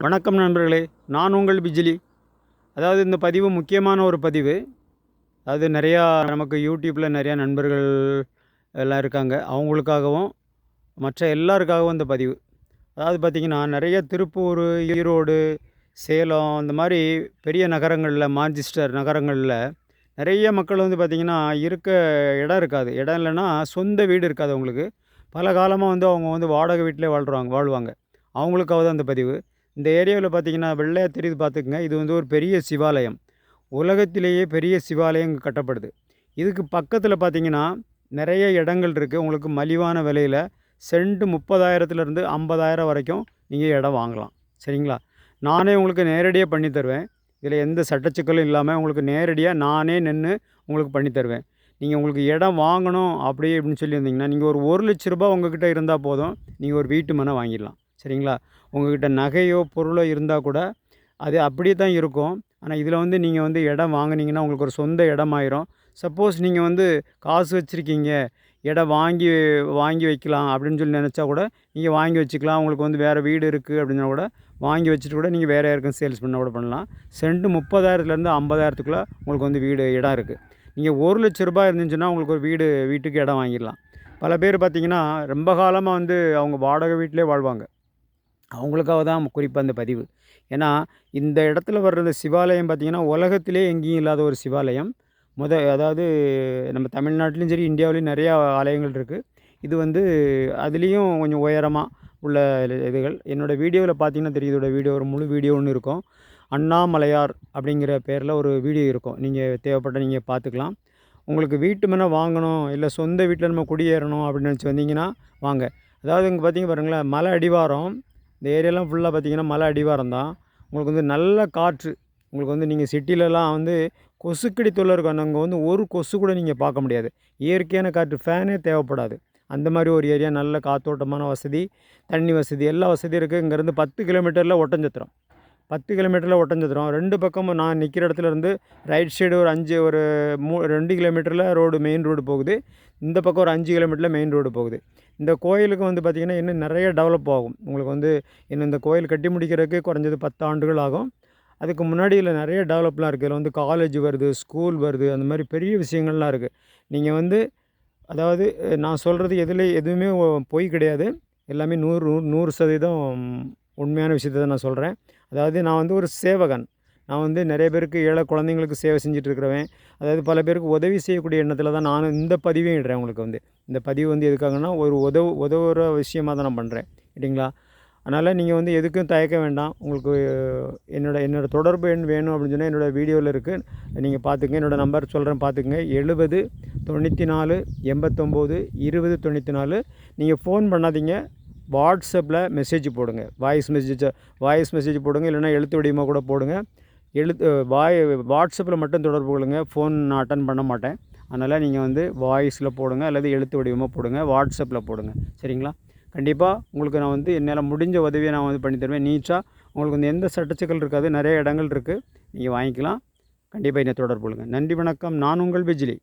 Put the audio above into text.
வணக்கம் நண்பர்களே நான் உங்கள் பிஜிலி. அதாவது இந்த பதிவு முக்கியமான ஒரு பதிவு. அதாவது நிறையா நமக்கு யூடியூப்பில் நிறையா நண்பர்கள் எல்லாம் இருக்காங்க. அவங்களுக்காகவும் மற்ற எல்லாருக்காகவும் இந்த பதிவு. அதாவது பார்த்திங்கன்னா நிறைய திருப்பூர் ஈரோடு சேலம் இந்த மாதிரி பெரிய நகரங்களில் மான்செஸ்டர் நகரங்களில் நிறைய மக்கள் வந்து பார்த்திங்கன்னா இருக்க இடம் இருக்காது. இடம் இல்லைன்னா சொந்த வீடு இருக்காது அவங்களுக்கு. பல காலமாக வந்து அவங்க வந்து வாடகை வீட்டிலே வாழ்கிறாங்க வாழ்வாங்க. அவங்களுக்காக தான் அந்த பதிவு. இந்த ஏரியாவில் பார்த்தீங்கன்னா வெள்ளையாக தெரியுது பார்த்துக்குங்க. இது வந்து ஒரு பெரிய சிவாலயம். உலகத்திலேயே பெரிய சிவாலயம் கட்டப்படுது. இதுக்கு பக்கத்தில் பார்த்தீங்கன்னா நிறைய இடங்கள் இருக்குது உங்களுக்கு மலிவான விலையில் சென்ட் முப்பதாயிரத்துலேருந்து ஐம்பதாயிரம் வரைக்கும் நீங்கள் இடம் வாங்கலாம். சரிங்களா? நானே உங்களுக்கு நேரடியாக பண்ணி தருவேன். இதில் எந்த சட்டச்சிக்கலும் இல்லாமல் உங்களுக்கு நேரடியாக நானே நின்று உங்களுக்கு பண்ணி தருவேன். நீங்கள் உங்களுக்கு இடம் வாங்கணும் அப்படி இப்படின்னு சொல்லியிருந்தீங்கன்னா நீங்கள் ஒரு ஒரு லட்ச ரூபா உங்ககிட்ட இருந்தால் போதும். நீங்கள் ஒரு வீட்டு மனை வாங்கிடலாம். சரிங்களா? உங்கள்கிட்ட நகையோ பொருளோ இருந்தால் கூட அது அப்படியே தான் இருக்கும். ஆனால் இதில் வந்து நீங்கள் வந்து இடம் வாங்கினீங்கன்னா உங்களுக்கு ஒரு சொந்த இடமாயிரும். சப்போஸ் நீங்கள் வந்து காசு வச்சுருக்கீங்க இடம் வாங்கி வாங்கி வைக்கலாம் அப்படின்னு சொல்லி நினச்சா கூட நீங்கள் வாங்கி வச்சுக்கலாம். உங்களுக்கு வந்து வேறு வீடு இருக்குது அப்படின்னா கூட வாங்கி வச்சுட்டு கூட நீங்கள் வேறு யாருக்கும் சேல்ஸ் பண்ண கூட பண்ணலாம். சென்ட் முப்பதாயிரத்துலேருந்து ஐம்பதாயிரத்துக்குள்ளே உங்களுக்கு வந்து வீடு இடம் இருக்குது நீங்கள் ஒரு லட்ச ரூபாய் இருந்துச்சுன்னா உங்களுக்கு ஒரு வீடு வீட்டுக்கு இடம் வாங்கிடலாம். பல பேர் பார்த்தீங்கன்னா ரொம்ப காலமாக வந்து அவங்க வாடகை வீட்டிலே வாழ்வாங்க. அவங்களுக்காக தான் குறிப்பாக அந்த பதிவு. ஏன்னா இந்த இடத்துல வர்றது சிவாலயம் பார்த்திங்கன்னா உலகத்திலே எங்கேயும் இல்லாத ஒரு சிவாலயம். முத அதாவது நம்ம தமிழ்நாட்டிலையும் சரி இந்தியாவிலையும் நிறையா ஆலயங்கள் இருக்குது இது வந்து அதுலேயும் கொஞ்சம் உயரமாக உள்ள இதுகள். என்னோடய வீடியோவில் பார்த்தீங்கன்னா தெரியுதோட இதோட வீடியோ ஒரு முழு வீடியோ ஒன்று இருக்கும். அண்ணாமலையார் அப்படிங்கிற பேரில் ஒரு வீடியோ இருக்கும். நீங்கள் தேவைப்பட்ட நீங்கள் பார்த்துக்கலாம் உங்களுக்கு வீட்டு மேலே வாங்கணும் இல்லை சொந்த வீட்டில் நம்ம குடியேறணும் அப்படின்னு நினச்சி வந்தீங்கன்னா வாங்க. அதாவது இங்கே பார்த்தீங்க பாருங்களேன் மலை அடிவாரம் இந்த ஏரியாலாம் ஃபுல்லாக பார்த்தீங்கன்னா மலை அடிவாரம் தான். உங்களுக்கு வந்து நல்ல காற்று. உங்களுக்கு வந்து நீங்கள் சிட்டிலலாம் வந்து கொசுக்கடி தொல்லை இருக்கும். அங்கே வந்து ஒரு கொசு கூட நீங்கள் பார்க்க முடியாது. இயற்கையான காற்று ஃபேனே தேவைப்படாது. அந்த மாதிரி ஒரு ஏரியா நல்ல காத்தோட்டமான வசதி தண்ணி வசதி எல்லா வசதியும் இருக்குது இங்கேருந்து பத்து கிலோமீட்டரில் ஒட்டஞ்சத்திரம் பத்து கிலோமீட்டரில் ஒட்டஞ்சத்திரம் ரெண்டு பக்கமும் நான் நிற்கிற இடத்துல இருந்து ரைட் சைடு ஒரு அஞ்சு ஒரு மூ ரெண்டு கிலோமீட்டரில் ரோடு மெயின் ரோடு போகுது. இந்த பக்கம் ஒரு அஞ்சு கிலோமீட்டரில் மெயின் ரோடு போகுது. இந்த கோயிலுக்கு வந்து பார்த்திங்கன்னா இன்னும் நிறைய டெவலப் ஆகும். உங்களுக்கு வந்து இன்னும் இந்த கோயில் கட்டி முடிக்கிறதுக்கு குறைஞ்சது பத்து ஆண்டுகள் ஆகும். அதுக்கு முன்னாடி இதில் நிறைய டெவலப்லாம் இருக்குது இதில் வந்து காலேஜ் வருது ஸ்கூல் வருது அந்த மாதிரி பெரிய விஷயங்கள்லாம் இருக்குது நீங்கள் வந்து அதாவது நான் சொல்கிறது எதில் எதுவுமே பொய் கிடையாது. எல்லாமே நூறு நூறு சதவீதம் உண்மையான விஷயத்தை தான் நான் சொல்கிறேன் அதாவது நான் வந்து ஒரு சேவகன். நான் வந்து நிறைய பேருக்கு ஏழை குழந்தைங்களுக்கு சேவை செஞ்சுட்டு அதாவது பல பேருக்கு உதவி செய்யக்கூடிய எண்ணத்தில் தான் நான் இந்த பதிவையும் இடுறேன் உங்களுக்கு வந்து. இந்த பதிவு வந்து எதுக்காகனா ஒரு உதவு உதவுற விஷயமாக தான் நான் பண்ணுறேன் சரிங்களா அதனால் நீங்கள் வந்து எதுக்கும் தயக்க வேண்டாம். உங்களுக்கு என்னோட என்னோடய தொடர்பு எண் வேணும் அப்படின்னு சொன்னால் என்னோடய வீடியோவில் இருக்குது நீங்கள் பார்த்துங்க என்னோடய நம்பர் சொல்கிறேன் பார்த்துக்குங்க எழுபது தொண்ணூற்றி நாலு எண்பத்தொம்போது இருபது தொண்ணூற்றி நாலு. நீங்கள் ஃபோன் பண்ணாதீங்க. வாட்ஸ்அப்பில் மெசேஜ் போடுங்க. வாய்ஸ் மெசேஜ் வாய்ஸ் மெசேஜ் போடுங்க இல்லைனா எழுத்து வடிவமாக கூட போடுங்க. எழுத்து வாய் வாட்ஸ்அப்பில் மட்டும் தொடர்பு கொள்ளுங்க. ஃபோன் நான் அட்டன் பண்ண மாட்டேன். அதனால் நீங்கள் வந்து வாய்ஸில் போடுங்க அல்லது எழுத்து வடிவமாக போடுங்க வாட்ஸ்அப்பில் போடுங்க. சரிங்களா? கண்டிப்பாக உங்களுக்கு நான் வந்து என்னால் முடிஞ்ச உதவியை நான் வந்து பண்ணி தருவேன். நீச்சாக உங்களுக்கு வந்து எந்த சட்டச்சிக்கல் இருக்காது நிறைய இடங்கள் இருக்குது நீங்கள் வாங்கிக்கலாம். கண்டிப்பாக என்னை தொடர்பு கொள்ளுங்கள் நன்றி வணக்கம். நான் உங்கள் பிஜிலி